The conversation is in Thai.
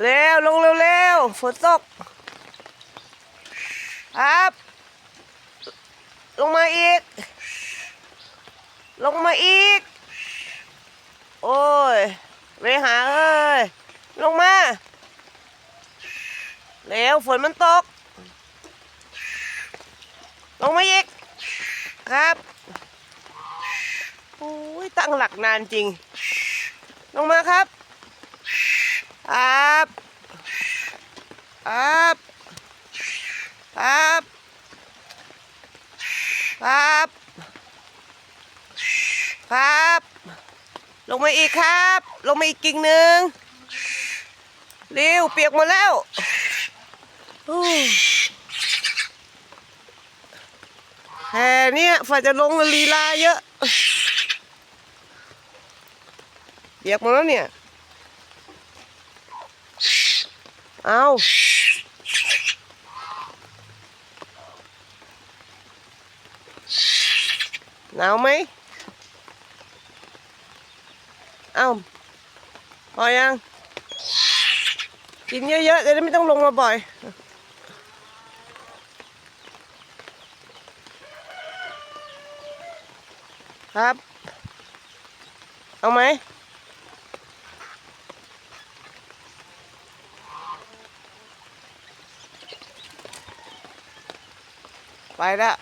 เร็วลงเร็วๆฝนตกครับ ลงมาอีก ลงมาอีก โอ้ยเวหาเอ้ย ลงมาเร็วฝนมันตก ลงมาอีก ครับโอ้ยตั้งหลักนานจริง ลงมาครับ ครับครับครับครับครับ ลงมาอีกครับ ลงมาอีกกิ่งหนึ่งเร็วเปียกหมดแล้วแห่เนี่ยฝ่ายจะลงลีลาเยอะ เปียกหมดแล้วเนี่ย เอาหนาวไหมเอาพอยัง กินเยอะๆจะได้ไม่ต้องลงมาบ่อย ครับ เอาไหม ไปละ